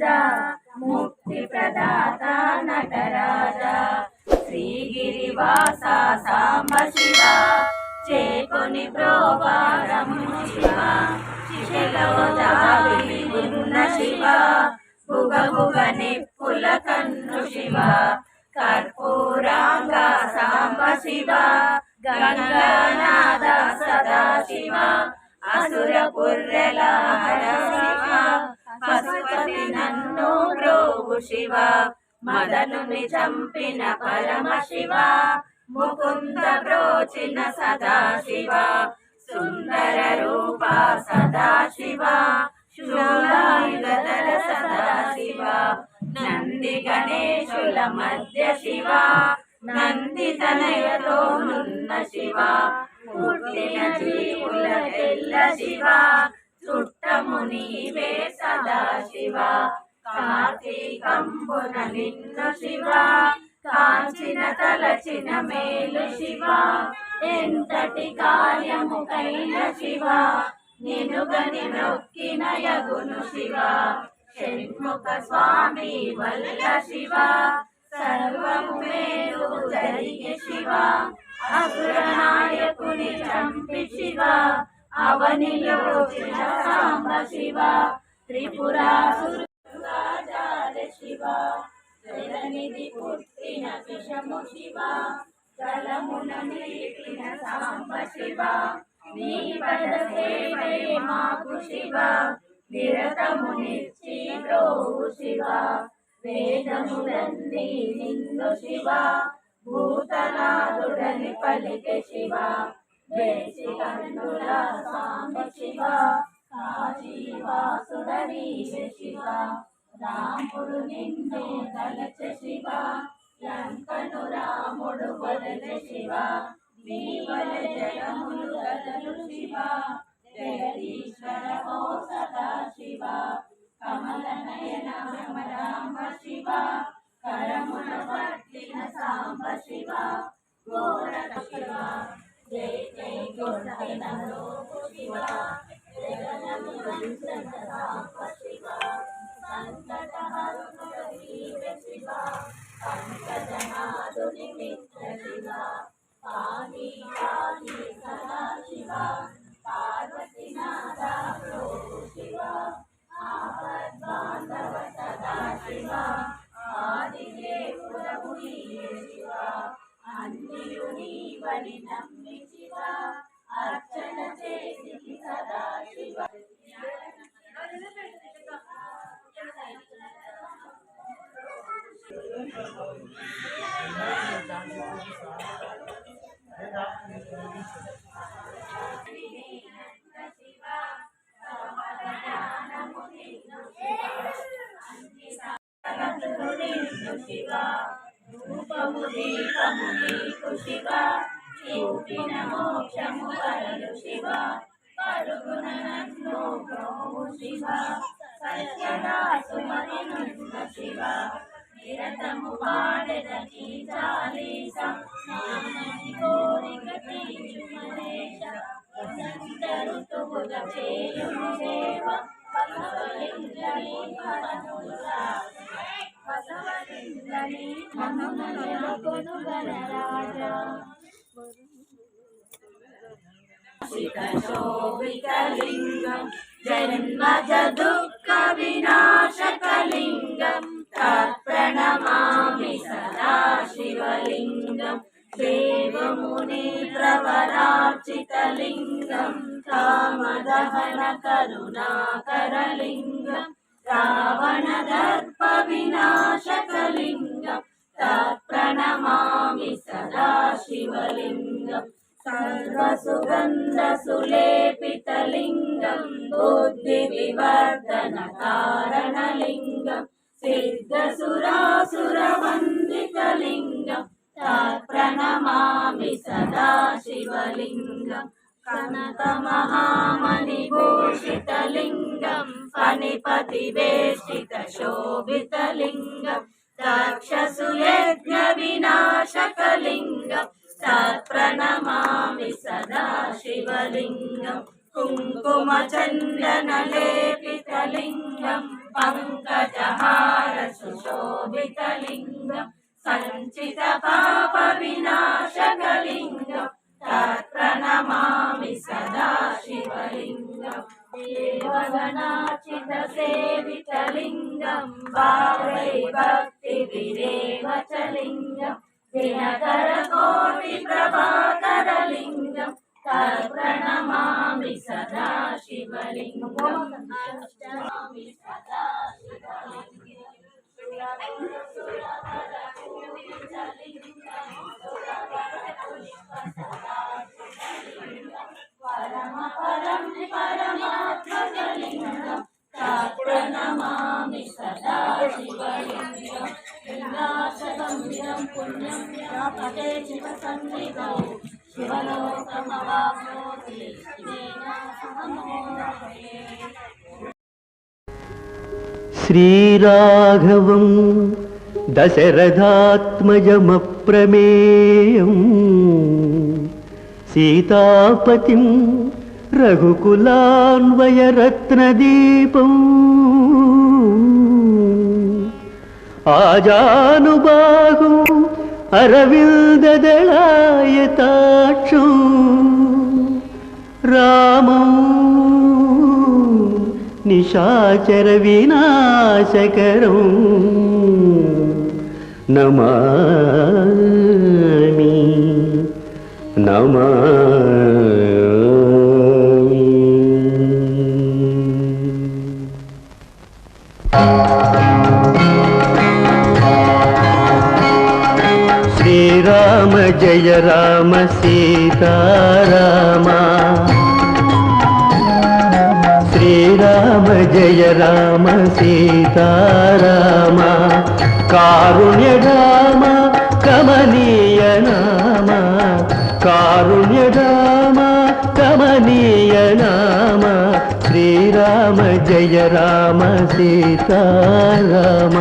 రాజా ముక్తి ప్రదాత నటరాజా. శ్రీగిరివాస సాంబ శివ. చేకొని ప్రోపారం శివ. శిశలో దావి ఉన్న శివ. భుగ భుగ నిప్పుల కన్ను శివ. కర్పూరాంగ సాంబ శివ. గంగానాథ సదా శివ. అసుర పుర్రెల హర శివ. పశుపతి నన్ను బ్రోగు శివ. మదనుని చంపిన పరమ శివ ముకుంద బ్రోచిన సదాశివ. సుందర రూప సదాశివ. శూలాయుధర సదా నంది గణేశుల మధ్య శివ. నంది తనయతో నున్న శివ. పుట్టిన జీవుల ఎల్ల శివ. చుట్టము నీవే సదా శివ కార్తీకంబున నిన్ను శివ కాంచిన తలచిన మేలు శివ ఎంతటి కార్యముకైన శివ నినుగని నొక్కిన యగును శివ షణ్ముఖ స్వామి వల్ల శివ సర్వము మేలు జరిగే శివ అసుర నాయకుని చంపి శివ అవనిలో సాంబ శివ. త్రిపురాసురాజాల శివ జలనిధి పుట్టిన విషము శివ. జలమున నీటిన సాంబ శివ. నీ పద సేవే మాకు శివ. నిరతము నిచ్చి ప్రోవు శివ. వేదములన్నీ నిన్ను శివ. భూతనాథుడని పలికే శివ. శివ రాముడు నిన్ను తలచ శివ లంకను రాముడు వదల శివ జయములు కదలు శివ సదా శివ కమల నయన రామ శివ కరమున పట్టిన సాంబ శివ ఘోర శివ జై శివ జగనము వంచన మిత్ర శివ సదా శివ రూపము దీపము నీకు శివ చూపిన మోక్షము వరలు శివ పరుగున నన్ను శివ శివ భారతము పాడెదని చాలీస. నామని కోరిక వసంత ఋతువుల చేయుము బసవలింగని బసవలింగని శోభితలింగం జన్మ దుఃఖ వినాశకలింగం. తత్ప్రణమామి సదా శివలింగం దేవముని ప్రవరార్చితలింగం కామదహన కరుణాకరలింగం రావణ దర్ప వినాశకలింగం తత్ప్రణమామి సదా శివలింగం సర్వసుగంధ సులేపితలింగం బుద్ధి వివర్ధన కారణలింగం సిద్ధసురాసురవందితలింగం ప్రణమామి సదా శివలింగం కనక మహామణి భూషితలింగం कुङ्कुमचन्दनलेपितलिङ्गं पङ्कजहार सुशोभितलिङ्गं सञ्चितपापविनाशकलिङ्गं तत्प्रणमामि सदा शिवलिङ्गं देवगणाचितसेवितलिङ्गं भावै भक्तिविरेवचलिङ्गं दिनकर శ్రీరాఘవం శివ సన్నిధౌ సీతాపతి శివేన సమమోహతే రఘుకులాన్వయరత్నదీపం ఆజానుబాహు అరవిందదళాయతాక్షం. రామం నిశాచర వినాశకరం నమామి నమామి. జయ రామ సీతారామ. శ్రీరామ జయ రామ సీతారామ. కారుణ్య రామ కమనీయ నామ. కారుణ్య రామ కమనీయ నామ. శ్రీరామ జయ రామ సీతారామ.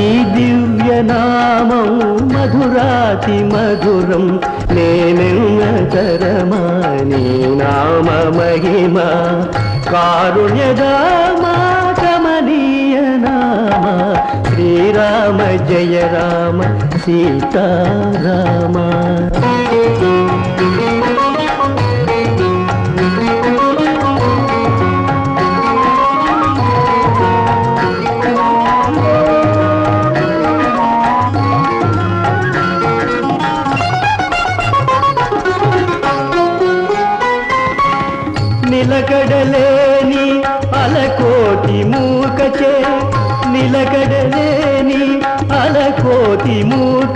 నీ దివ్య నామం మధురాతి మధురం నేనెన్న నీ నామ మహిమ. కారుణ్యదామా కమనీయ నామ శ్రీరామ జయ రామ సీతారామ.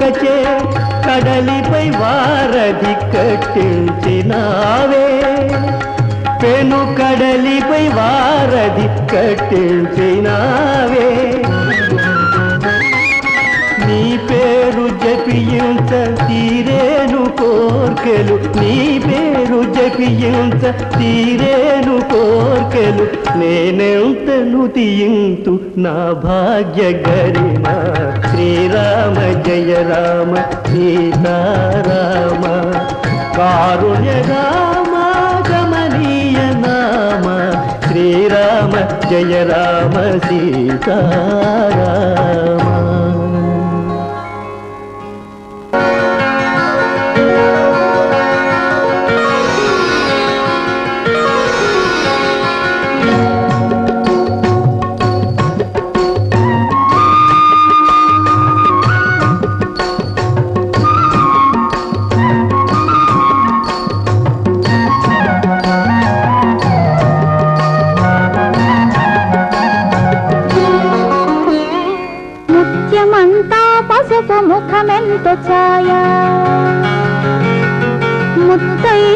కచే కడలిపై వారధి కట్టించినావే. పెను కడలిపై వారధి కట్టించినావే. పేరు జపించ తీరేను కోర్కెలు నీ పేరు జపించ తీరేను కోర్కెలు. నేనెంతను తీయింతు నా భాగ్య గరిమ శ్రీరామ జయ రామ సీతారామ. కారుణ్య రామ గమనీయ నామ శ్రీరామ జయ రామ సీతారామ.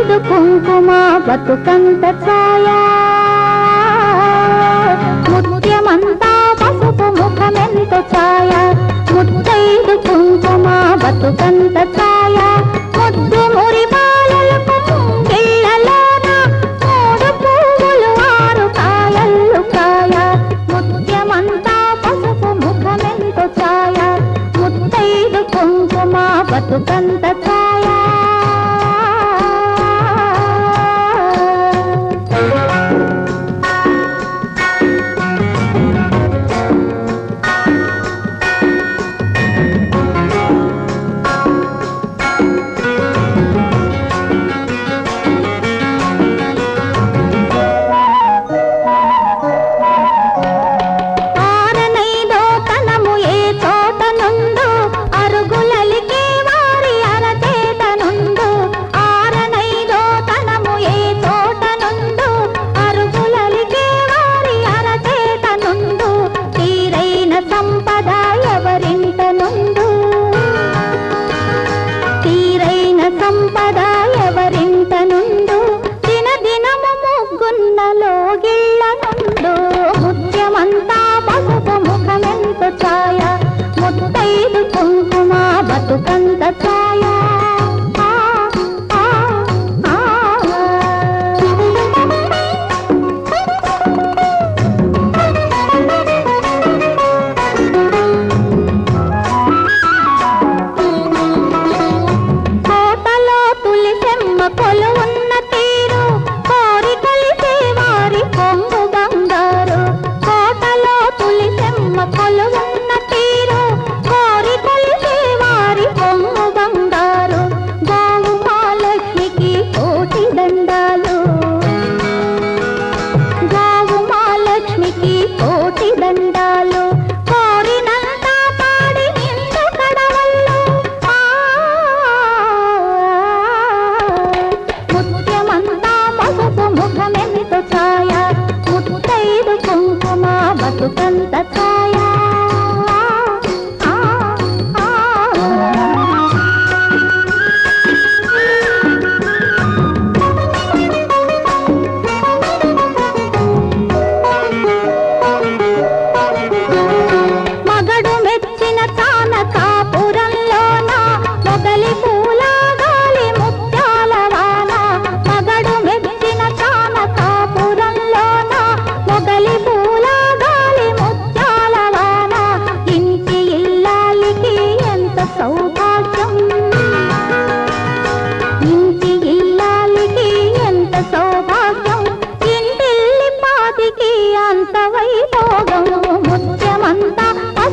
ముత్తైదు కుంకుమ బతుకంత ఛాయ. ముత్యమంతా పసుపు ముఖమెంత ఛాయ. ముద్దైదు కుంకుమ బతుకంత ఛాయ. ముద్దు మురి బాలలకు ముంగిళ్ళలోన మూడు పువ్వులు ఆరు కాయల్లు కాయ. ముత్యమంతా పసుపు ముఖమెంత ఛాయ. ముత్తైదు కుంకుమ బతుకంత ఛాయ.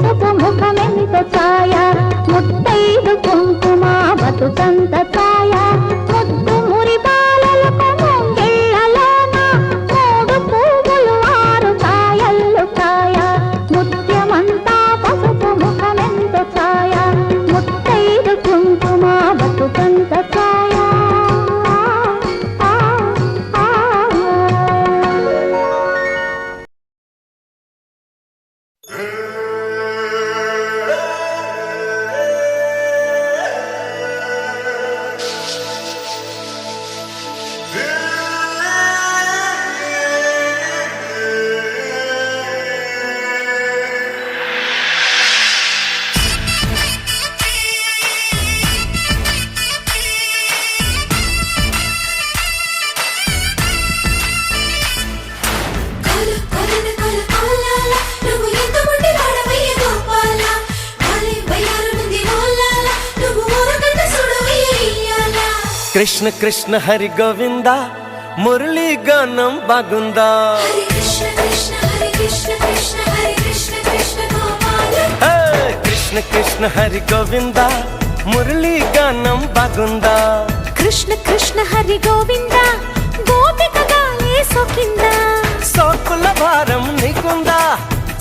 పసుపు కృష్ణ కృష్ణ హరి గోవింద మురళీ గానం బాగుందా! కృష్ణ కృష్ణ హరి గోవింద మురళీ గానం బాగుందా? కృష్ణ కృష్ణ హరి గోవింద గోపిక గాలే సోకింద? సోకుల భారం నీకుందా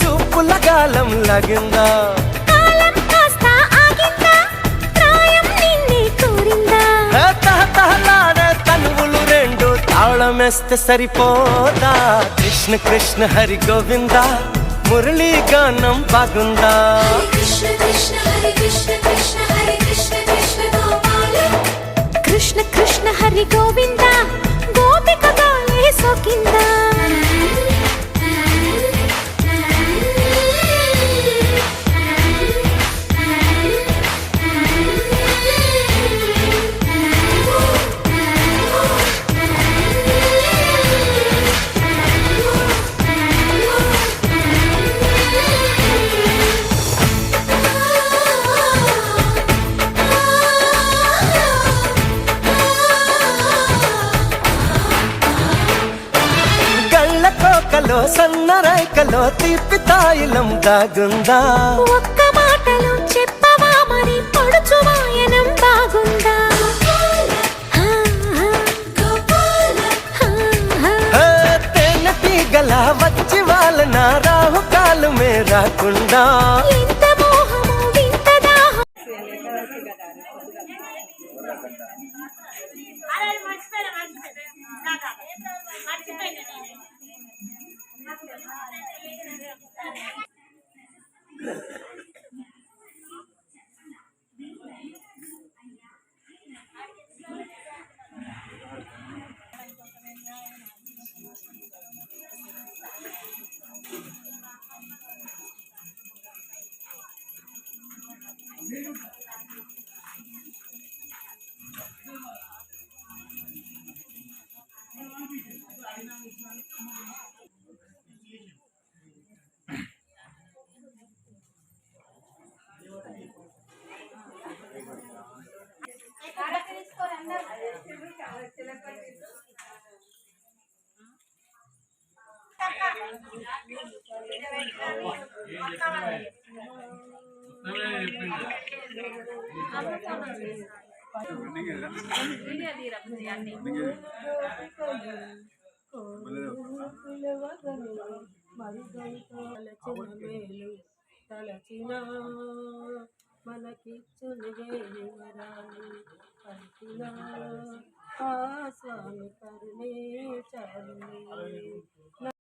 చూపుల గాలం లగిందా? తాళమేస్తే సరిపోదా? కృష్ణ కృష్ణ హరి గోవింద? మురళీ గానం బాగుందా కృష్ణ కృష్ణ హరి కృష్ణ కృష్ణ హరి కృష్ణ కృష్ణ గోపాల. కృష్ణ కృష్ణ హరి గోవింద? గోపిక గాలే సోకిందా? దాగుందా ఒక్క మాటలో చెప్పవా మరి? పొడుచు వాయనం బాగుందా? తేనె తీగల వచ్చి వాళ్ళ రాహు కాలు మే రాకుండా తలచిన మనకిచ్చుని వరాన్ని పలికిన ఆ స్వామి కరుణే చాలు